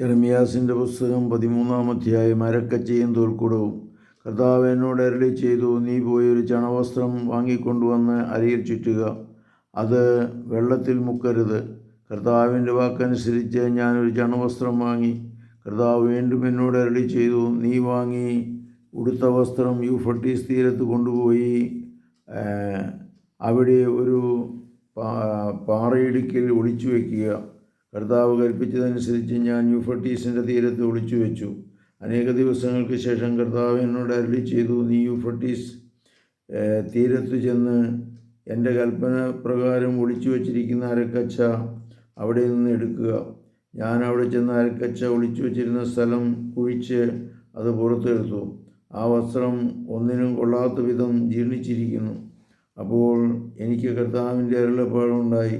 ജെറമിയാസിന്റെ പുസ്തകം പതിമൂന്നാം അധ്യായം അരക്കച്ചയും തോൽക്കുടവും. കർത്താവ് എന്നോട് അരളി ചെയ്തു നീ പോയി ഒരു ചണവസ്ത്രം വാങ്ങിക്കൊണ്ടുവന്ന് അരയിൽ ചുറ്റുക. അത് വെള്ളത്തിൽ മുക്കരുത്. കർത്താവിന്റെ വാക്കനുസരിച്ച് ഞാനൊരു ചണവസ്ത്രം വാങ്ങി. കർത്താവ് വീണ്ടും എന്നോട് അരളി ചെയ്തു നീ വാങ്ങി ഉടുത്ത വസ്ത്രം യൂഫട്ടീസ് തീരത്ത് കൊണ്ടുപോയി അവിടെ ഒരു പാറയിടുക്കിൽ ഒളിച്ചു വയ്ക്കുക കർത്താവ് കൽപ്പിച്ചതനുസരിച്ച് ഞാൻ യൂഫട്ടീസിന്റെ തീരത്ത് ഒളിച്ചു വെച്ചു അനേക ദിവസങ്ങൾക്ക് ശേഷം കർത്താവ് എന്നോട് അരളി ചെയ്തു നീ യൂഫട്ടീസ് തീരത്ത് ചെന്ന് എന്റെ കൽപ്പന പ്രകാരം ഒളിച്ചു വച്ചിരിക്കുന്ന അരക്കച്ച അവിടെ നിന്ന് എടുക്കുക. ഞാൻ അവിടെ ചെന്ന് അരക്കച്ച ഒളിച്ചു വച്ചിരുന്ന സ്ഥലം കുഴിച്ച് അത് പുറത്തെടുത്തു. ആ വസ്ത്രം ഒന്നിനും കൊള്ളാത്ത വിധം ജീർണിച്ചിരിക്കുന്നു. അപ്പോൾ എനിക്ക് കർത്താവിന്റെ അരുളപ്പാടുണ്ടായി.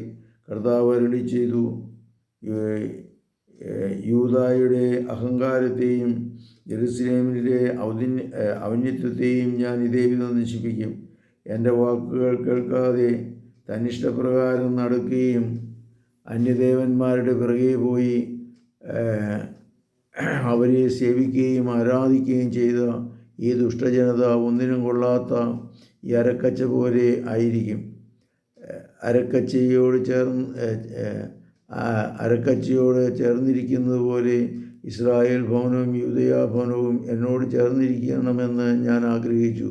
കർത്താവ് അരുളി ചെയ്തു യൂദായുടെ അഹങ്കാരത്തെയും ജെറുസലേമിലെ ഔദിന്യ ഏ, ഔന്നത്യത്തെയും ഞാൻ ഇതേവിധം നശിപ്പിക്കും എന്റെ വാക്കുകൾ കേൾക്കാതെ തന്നിഷ്ടപ്രകാരം നടക്കുകയും അന്യദേവന്മാരുടെ പിറകെ പോയി അവരെ സേവിക്കുകയും ആരാധിക്കുകയും ചെയ്ത ഈ ദുഷ്ടജനത ഒന്നിനും കൊള്ളാത്ത ഈ അരക്കച്ച പോലെ ആയിരിക്കും. അരക്കച്ചയോട് ചേർന്ന് അരക്കച്ചയോട് ചേർന്നിരിക്കുന്നത് പോലെ ഇസ്രായേൽ ഭവനവും യൂതയ ഭവനവും എന്നോട് ചേർന്നിരിക്കണമെന്ന് ഞാൻ ആഗ്രഹിച്ചു.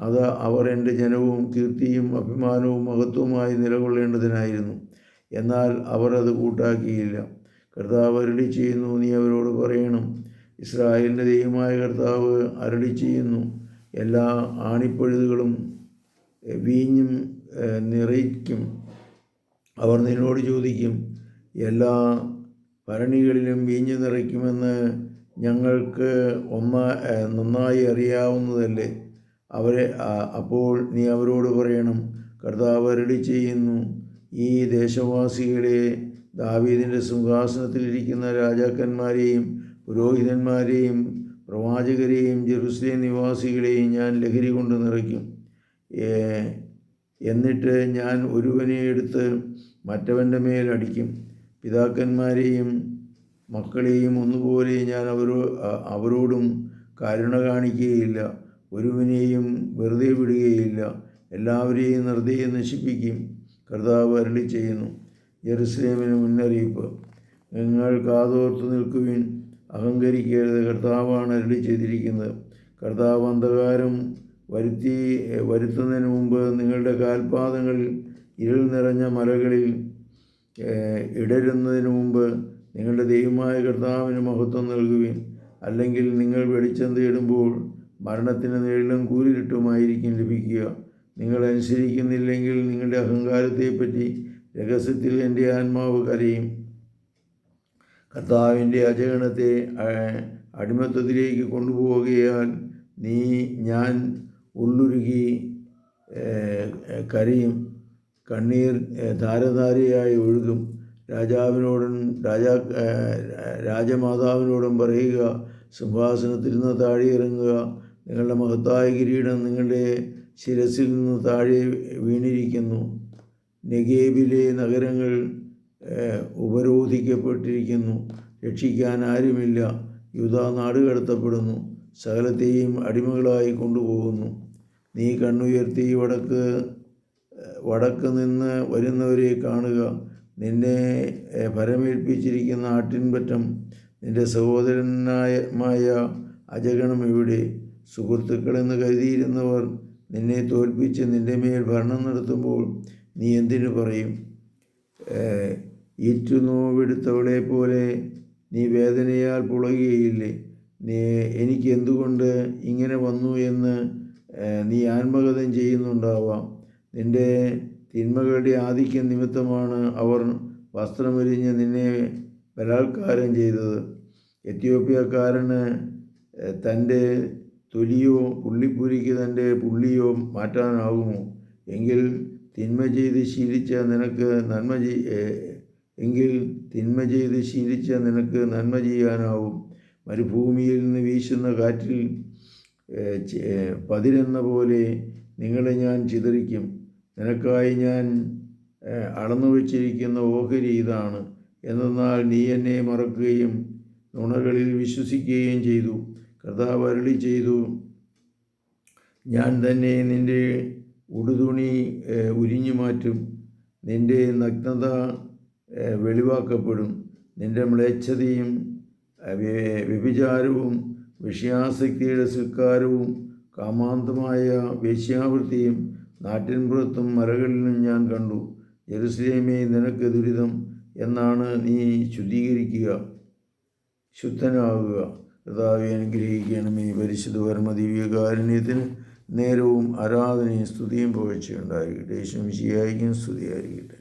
അത് അവർ എന്റെ ജനവും കീർത്തിയും അഭിമാനവും മഹത്വവുമായി നിലകൊള്ളേണ്ടതിനായിരുന്നു. എന്നാൽ അവർ അത് കൂട്ടാക്കിയില്ല. കർത്താവ് അരുളി ചെയ്യുന്നു നീ അവരോട് പറയണം. ഇസ്രായേലിന്റെ ദൈവമായ കർത്താവ് അരുളി ചെയ്യുന്നു. എല്ലാ ആണിപ്പഴുതുകളും വീഞ്ഞും നിറയ്ക്കും. അവർ നിന്നോട് ചോദിക്കും എല്ലാ ഭരണികളിലും വീഞ്ഞു നിറയ്ക്കുമെന്ന് ഞങ്ങൾക്ക് ഒന്ന നന്നായി അറിയാവുന്നതല്ലേ? അവരെ അപ്പോൾ നീ അവരോട് പറയണം കർത്താവ് അരളി ചെയ്യുന്നു ഈ ദേശവാസികളെ ദാവീദിന്റെ സിംഹാസനത്തിലിരിക്കുന്ന രാജാക്കന്മാരെയും പുരോഹിതന്മാരെയും പ്രവാചകരെയും ജെറുസലേം നിവാസികളെയും ഞാൻ ലഹരി കൊണ്ട് നിറയ്ക്കും. എന്നിട്ട് ഞാൻ ഒരുവനെ എടുത്ത് മറ്റവന്റെ മേൽ അടിക്കും. പിതാക്കന്മാരെയും മക്കളെയും ഒന്നുപോലെ ഞാൻ അവരോ അവരോടും കരുണ കാണിക്കുകയില്ല. ഒരുവിനെയും വെറുതെ വിടുകയില്ല. എല്ലാവരെയും നിർദ്ദേ നശിപ്പിക്കും. കർത്താവ് അരളി ചെയ്യുന്നു. ജെറുസലേമിന് മുന്നറിയിപ്പ്. നിങ്ങൾ കാതോർത്ത് നിൽക്കുവിൻ. അഹങ്കരിക്കരുത്. കർത്താവാണ് അരളി ചെയ്തിരിക്കുന്നത്. കർത്താവ് അന്ധകാരം വരുത്തി വരുത്തുന്നതിന് മുമ്പ് നിങ്ങളുടെ കാൽപാദങ്ങളിൽ ഇരുൾ നിറഞ്ഞ മലകളിൽ ഇടരുന്നതിന് മുമ്പ് നിങ്ങളുടെ ദൈവമായ കർത്താവിന് മഹത്വം നൽകുവിൻ. അല്ലെങ്കിൽ നിങ്ങൾ വെളിച്ചം തേടുമ്പോൾ മരണത്തിന് നീളം കൂരിരുട്ടുമായിരിക്കും ലഭിക്കുക. നിങ്ങൾ അനുസരിക്കുന്നില്ലെങ്കിൽ നിങ്ങളുടെ അഹങ്കാരത്തെപ്പറ്റി രഹസ്യത്തിൽ എന്റെ ആത്മാവ് കരയും. കർത്താവിന്റെ അജഗണത്തെ അടിമത്വത്തിലേക്ക് കൊണ്ടുപോവുകയാൽ നീ ഞാൻ ഉള്ളുരുകി കരയും. കണ്ണീർ ധാരധാരിയായി ഒഴുകും. രാജാവിനോടും രാജാ രാജമാതാവിനോടും പറയുക സിംഹാസനത്തിൽ നിന്ന് താഴെ ഇറങ്ങുക നിങ്ങളുടെ മഹത്തായ കിരീടം നിങ്ങളുടെ ശിരസിൽ നിന്ന് താഴെ വീണിരിക്കുന്നു. നെഗേബിലെ നഗരങ്ങൾ ഉപരോധിക്കപ്പെട്ടിരിക്കുന്നു. രക്ഷിക്കാൻ ആരുമില്ല. യുദ്ധ നാട് കടത്തപ്പെടുന്നു. സകലത്തെയും അടിമകളായി കൊണ്ടുപോകുന്നു. നീ കണ്ണുയർത്തി വടക്ക് വടക്ക് നിന്ന് വരുന്നവരെ കാണുക. നിന്നെ ഭരമേൽപ്പിച്ചിരിക്കുന്ന ആട്ടിൻപറ്റം നിന്റെ സഹോദരനായ അജഗണം എവിടെ സുഹൃത്തുക്കളെന്ന് കരുതിയിരുന്നവർ നിന്നെ തോൽപ്പിച്ച് നിന്റെ മേൽ ഭരണം നടത്തുമ്പോൾ നീ എന്തിനു പറയും? ഈറ്റുനോവെടുത്തവളെ പോലെ നീ വേദനയാൽ പുളകുകയില്ലേ നീ എനിക്ക് എന്തുകൊണ്ട് ഇങ്ങനെ വന്നു എന്ന് നീ ആത്മഗതം ചെയ്യുന്നുണ്ടാവാം. നിന്റെ തിന്മകളുടെ ആധിക്യം നിമിത്തമാണ് അവർ വസ്ത്രമൊരിഞ്ഞ് നിന്നെ ബലാത്കാരം ചെയ്തത്. എത്യോപ്യക്കാരന് തന്റെ തൊലിയോ പുള്ളിപ്പുരിക്ക് തന്റെ പുള്ളിയോ മാറ്റാനാകുമോ? എങ്കിൽ തിന്മ ചെയ്ത് ശീലിച്ച നിനക്ക് നന്മ എങ്കിൽ തിന്മ ചെയ്ത് ശീലിച്ച നിനക്ക് നന്മ ചെയ്യാനാവും. മരുഭൂമിയിൽ നിന്ന് വീശുന്ന കാറ്റിൽ പതിരെന്ന പോലെ നിങ്ങളെ ഞാൻ ചിതറിക്കും. നിനക്കായി ഞാൻ അളന്നു വച്ചിരിക്കുന്ന ഓഹരി ഇതാണ്. എന്നാൽ നീ എന്നെ മറക്കുകയും നുണകളിൽ വിശ്വസിക്കുകയും ചെയ്തു. കർത്താവ് അരുളി ചെയ്തു ഞാൻ തന്നെ നിന്റെ ഉടുതുണി ഉരിഞ്ഞു മാറ്റും. നിന്റെ നഗ്നത വെളിവാക്കപ്പെടും. നിന്റെ മ്ലേച്ഛതയും വ്യഭിചാരവും വിഷയാസക്തിയുടെ സൽക്കാരവും കാമാന്തമായ വേശ്യാവൃത്തിയും നാട്ടിൻപുറത്തും മരകളിലും ഞാൻ കണ്ടു. ജെറുസലേമേ നിനക്ക് ദുരിതം എന്നാണ് നീ ശുദ്ധീകരിക്കുക. ശുദ്ധനാകുക കർത്താവെ അനുഗ്രഹിക്കണമേ പരിശുദ്ധ പരമ ദിവ്യകാരുണ്യത്തിന് നേരവും ആരാധനയും സ്തുതിയും പുകഴ്ചയുണ്ടായിരിക്കട്ടെ. ശംശിയായിരിക്കും ശിയായിരിക്കും സ്തുതിയായിരിക്കട്ടെ.